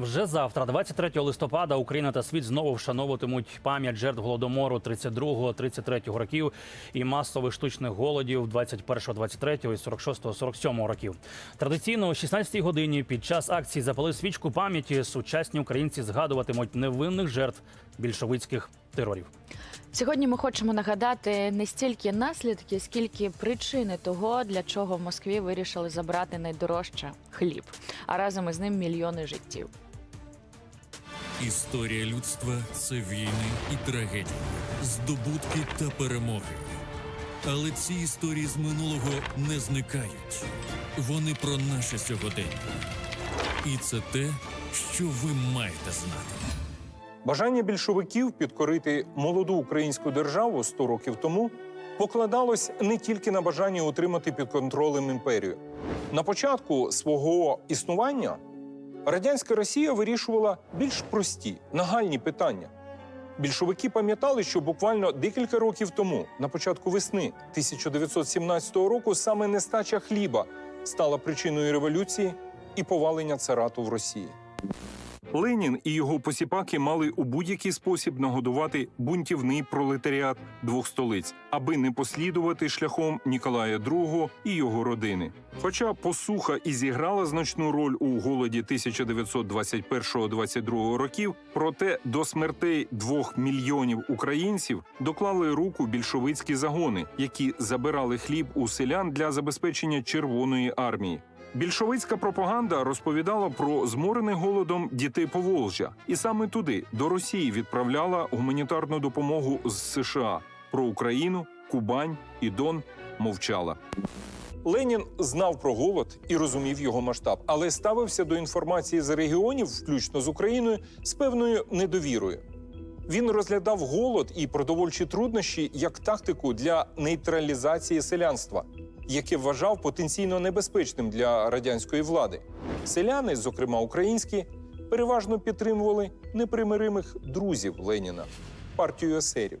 Вже завтра, 23 листопада, Україна та світ знову вшановуватимуть пам'ять жертв голодомору 32-33 років і масових штучних голодів 21-23 і 46-47 років. Традиційно о 16-й годині під час акції Запали свічку пам'яті сучасні українці згадуватимуть невинних жертв більшовицьких терорів. Сьогодні ми хочемо нагадати не стільки наслідки, скільки причини того, для чого в Москві вирішили забрати найдорожче хліб, а разом із ним мільйони життів. Історія людства це війни і трагедії, здобутки та перемоги. Але ці історії з минулого не зникають. Вони про наше сьогодення. І це те, що ви маєте знати. Бажання більшовиків підкорити молоду українську державу 100 років тому покладалось не тільки на бажання утримати під контролем імперію. На початку свого існування радянська Росія вирішувала більш прості, нагальні питання. Більшовики пам'ятали, що буквально декілька років тому, на початку весни 1917 року, саме нестача хліба стала причиною революції і повалення царату в Росії. Ленін і його посіпаки мали у будь-який спосіб нагодувати бунтівний пролетаріат двох столиць, аби не послідувати шляхом Ніколая II і його родини. Хоча посуха і зіграла значну роль у голоді 1921-22 років, проте до смертей двох мільйонів українців доклали руку більшовицькі загони, які забирали хліб у селян для забезпечення Червоної армії. Більшовицька пропаганда розповідала про зморених голодом дітей Поволжя, і саме туди, до Росії, відправляла гуманітарну допомогу з США. Про Україну, Кубань і Дон мовчала. Ленін знав про голод і розумів його масштаб, але ставився до інформації з регіонів, включно з Україною, з певною недовірою. Він розглядав голод і продовольчі труднощі як тактику для нейтралізації селянства, яке вважав потенційно небезпечним для радянської влади. Селяни, зокрема українські, переважно підтримували непримиримих друзів Леніна партію есерів.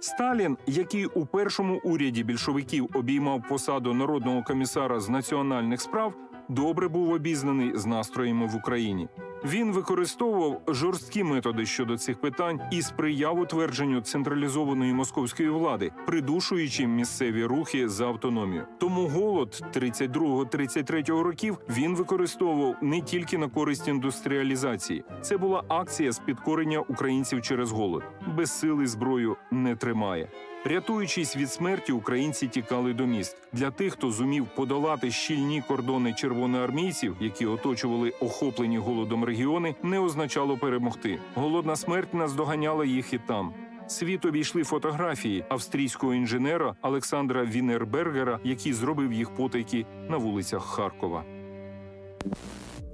Сталін, який у першому уряді більшовиків обіймав посаду народного комісара з національних справ, добре був обізнаний з настроями в Україні. Він використовував жорсткі методи щодо цих питань і сприяв утвердженню централізованої московської влади, придушуючи місцеві рухи за автономію. Тому голод 32-33 років він використовував не тільки на користь індустріалізації. Це була акція з підкорення українців через голод. Без сили зброю не тримає. Рятуючись від смерті, українці тікали до міст. Для тих, хто зумів подолати щільні кордони червоноармійців, які оточували охоплені голодом регіони, не означало перемогти. Голодна смерть наздоганяла їх і там. Світ обійшли фотографії австрійського інженера Олександра Вінербергера, який зробив їх потайки на вулицях Харкова.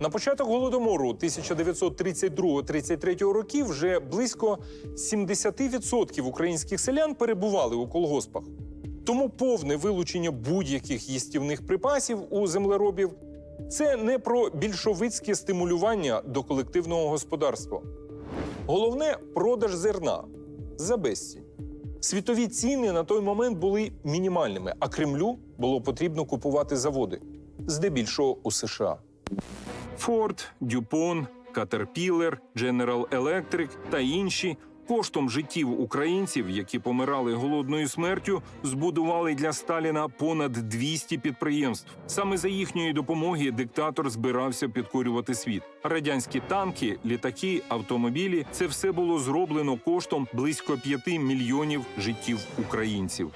На початок голодомору 1932-33 років вже близько 70% українських селян перебували у колгоспах. Тому повне вилучення будь-яких їстівних припасів у землеробів це не про більшовицьке стимулювання до колективного господарства. Головне продаж зерна за безцінь. Світові ціни на той момент були мінімальними, а Кремлю було потрібно купувати заводи, здебільшого у США. Форд, Дюпон, Caterpillar, General Electric та інші коштом життів українців, які помирали голодною смертю, збудували для Сталіна понад 200 підприємств. Саме за їхньої допомоги диктатор збирався підкорювати світ. Радянські танки, літаки, автомобілі це все було зроблено коштом близько 5 мільйонів життів українців.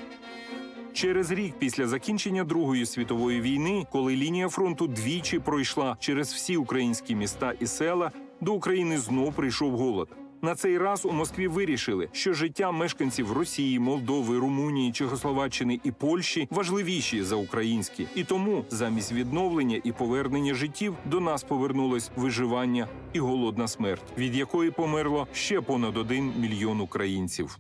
Через рік після закінчення Другої світової війни, коли лінія фронту двічі пройшла через всі українські міста і села, до України знов прийшов голод. На цей раз у Москві вирішили, що життя мешканців Росії, Молдови, Румунії, Чехословаччини і Польщі важливіші за українські, і тому замість відновлення і повернення життів до нас повернулось виживання і голодна смерть, від якої померло ще понад один мільйон українців.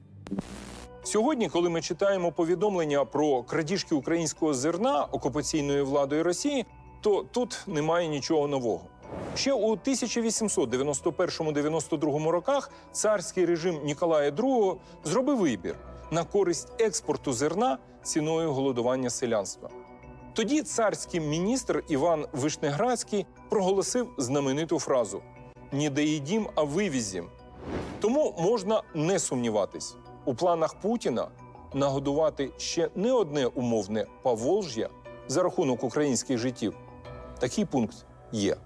Сьогодні, коли ми читаємо повідомлення про крадіжки українського зерна окупаційною владою Росії, то тут немає нічого нового. Ще у 1891-92 роках царський режим Ніколая II зробив вибір на користь експорту зерна ціною голодування селянства. Тоді царський міністр Іван Вишнеградський проголосив знамениту фразу «Не доїдім, а вивізім». Тому можна не сумніватись у планах Путіна нагодувати ще не одне умовне Поволжя за рахунок українських життів. Такий пункт є.